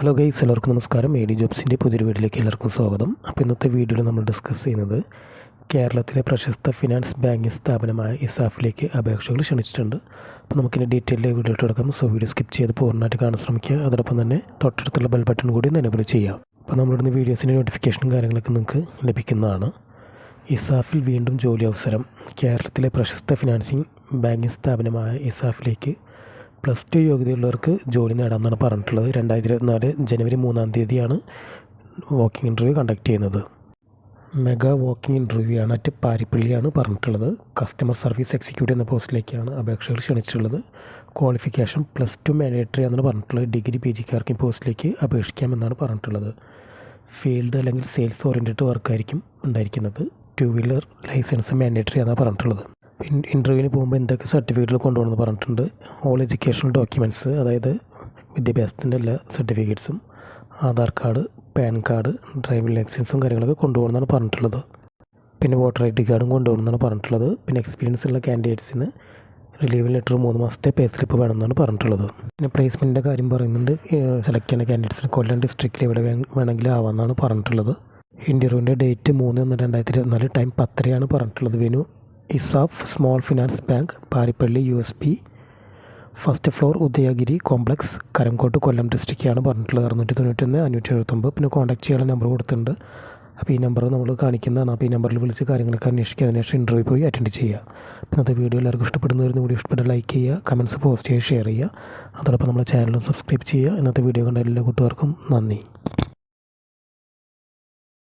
Hello guys എല്ലാവർക്കും നമസ്കാരം. A D ജോബ്സിന്റെ പുതിയൊരു വീഡിയോയിലേക്ക് എല്ലാവർക്കും സ്വാഗതം. അപ്പോൾ ഇന്നത്തെ വീഡിയോയിൽ നമ്മൾ ഡിസ്കസ് ചെയ്യുന്നത് കേരളത്തിലെ പ്രശസ്ത ഫിനാൻസ് ബാങ്കിങ് സ്ഥാപനമായ ഇസാഫിലേക്ക് അപേക്ഷകൾ ക്ഷണിച്ചിട്ടുണ്ട്. അപ്പോൾ നമുക്കിന്റെ ഡീറ്റെയിൽ വീഡിയോ ഇട്ട് കൊടുക്കാം. സോ വീഡിയോ സ്കിപ്പ് ചെയ്ത് പൂർണമായിട്ട് കാണാൻ ശ്രമിക്കുക. അതോടൊപ്പം തന്നെ തൊട്ടടുത്തുള്ള ബെൽ ബട്ടൺ കൂടി ഒന്ന് എനേബിൾ ചെയ്യാം അപ്പോൾ നമ്മളിടുന്ന വീഡിയോസിന്റെ നോട്ടിഫിക്കേഷനും കാര്യങ്ങളൊക്കെ നിങ്ങൾക്ക് ലഭിക്കുന്നതാണ്. ഇസാഫിൽ വീണ്ടും ജോലി അവസരം. കേരളത്തിലെ പ്രശസ്ത ഫിനാൻസിങ് ബാങ്കിങ് സ്ഥാപനമായ ഇസാഫിലേക്ക് പ്ലസ് ടു യോഗ്യതയുള്ളവർക്ക് ജോലി നേടാമെന്നാണ് പറഞ്ഞിട്ടുള്ളത്. രണ്ടായിരത്തി ഇരുപത്തിനാല് ജനുവരി മൂന്നാം തീയതിയാണ് വാക്കിംഗ് ഇന്റർവ്യൂ കണ്ടക്ട് ചെയ്യുന്നത്. മെഗാ വാക്കിംഗ് ഇന്റർവ്യൂ ആണ് അറ്റ് പാരിപ്പള്ളിയാണ് പറഞ്ഞിട്ടുള്ളത്. കസ്റ്റമർ സർവീസ് എക്സിക്യൂട്ടീവ് എന്ന പോസ്റ്റിലേക്കാണ് അപേക്ഷകൾ ക്ഷണിച്ചിട്ടുള്ളത്. ക്വാളിഫിക്കേഷൻ പ്ലസ് ടു മാൻഡേറ്ററി ആണെന്ന് പറഞ്ഞിട്ടുള്ളത്. ഡിഗ്രി പി ജിക്കാർക്ക് പോസ്റ്റിലേക്ക് അപേക്ഷിക്കാമെന്നാണ് പറഞ്ഞിട്ടുള്ളത്. ഫീൽഡ് അല്ലെങ്കിൽ സെയിൽസ് ഓറിയന്റഡ് വർക്കായിരിക്കും ഉണ്ടായിരിക്കുന്നത്. ടു വീലർ ലൈസൻസ് മാൻഡേറ്ററി എന്നാണ് പറഞ്ഞിട്ടുള്ളത്. ഇന്റർവ്യൂവിന് പോകുമ്പോൾ എന്തൊക്കെ സർട്ടിഫിക്കറ്റുകൾ കൊണ്ടുപോകണമെന്ന് പറഞ്ഞിട്ടുണ്ട്. ഓൾ എഡ്യൂക്കേഷണൽ ഡോക്യുമെന്റ്സ് അതായത് വിദ്യാഭ്യാസത്തിന്റെ എല്ലാ സർട്ടിഫിക്കറ്റ്സും Aadhaar card PAN card driving ലൈസൻസും കാര്യങ്ങളൊക്കെ കൊണ്ടുപോകണമെന്നാണ് പറഞ്ഞിട്ടുള്ളത്. പിന്നെ വോട്ടർ ഐ ഡി കാർഡും കൊണ്ടുപോകണമെന്നാണ് പറഞ്ഞിട്ടുള്ളത്. പിന്നെ എക്സ്പീരിയൻസ് ഉള്ള കാൻഡിഡേറ്റ്സിന് റിലീവ് ലെറ്റർ മൂന്ന് മാസത്തെ പേ സ്ലിപ്പ് വേണമെന്നാണ് പറഞ്ഞിട്ടുള്ളത്. പിന്നെ പ്ലേസ്മെന്റിന്റെ കാര്യം പറയുന്നുണ്ട്. സെലക്ട് ചെയ്യുന്ന കാൻഡിഡേറ്റ്സിന് കൊല്ലം ഡിസ്ട്രിക്റ്റിൽ എവിടെ വേണമെങ്കിലും ആവാമെന്നാണ് പറഞ്ഞിട്ടുള്ളത്. ഇന്റർവ്യൂവിന്റെ ഡേറ്റ് മൂന്ന് ഒന്ന് രണ്ടായിരത്തി ഇരുപത്തിനാല് ടൈം പത്തരയാണ് പറഞ്ഞിട്ടുള്ളത് venue. ESAF small finance bank Parippally U S P. First floor Udayagiri complex Karamcode Kollam ഡിസ്ട്രിക്റ്റാണ് പറഞ്ഞിട്ടുള്ളത്. അറുന്നൂറ്റി തൊണ്ണൂറ്റൊന്ന് അഞ്ഞൂറ്റി എഴുപത്തൊമ്പത് പിന്നെ കോൺടാക്ട് ചെയ്യാനുള്ള നമ്പർ കൊടുത്തിട്ടുണ്ട്. അപ്പോൾ ഈ നമ്പർ നമ്മൾ കാണിക്കുന്നതാണ്. അപ്പോൾ ഈ നമ്പറിൽ വിളിച്ച് കാര്യങ്ങളൊക്കെ അന്വേഷിക്കുക അതിനുശേഷം ഇന്റർവ്യൂ പോയി അറ്റൻഡ് ചെയ്യുക അപ്പോൾ ഇന്നത്തെ വീഡിയോ എല്ലാവർക്കും ഇഷ്ടപ്പെടുന്നവരുന്ന. വീഡിയോ ഇഷ്ടപ്പെട്ട ലൈക്ക് ചെയ്യുക കമന്റ്സ് പോസ്റ്റ് ചെയ്യുക ഷെയർ ചെയ്യുക. അതോടൊപ്പം നമ്മുടെ ചാനലും സബ്സ്ക്രൈബ് ചെയ്യുക. ഇന്നത്തെ വീഡിയോ കണ്ട എല്ലാ കൂട്ടുകാർക്കും നന്ദി.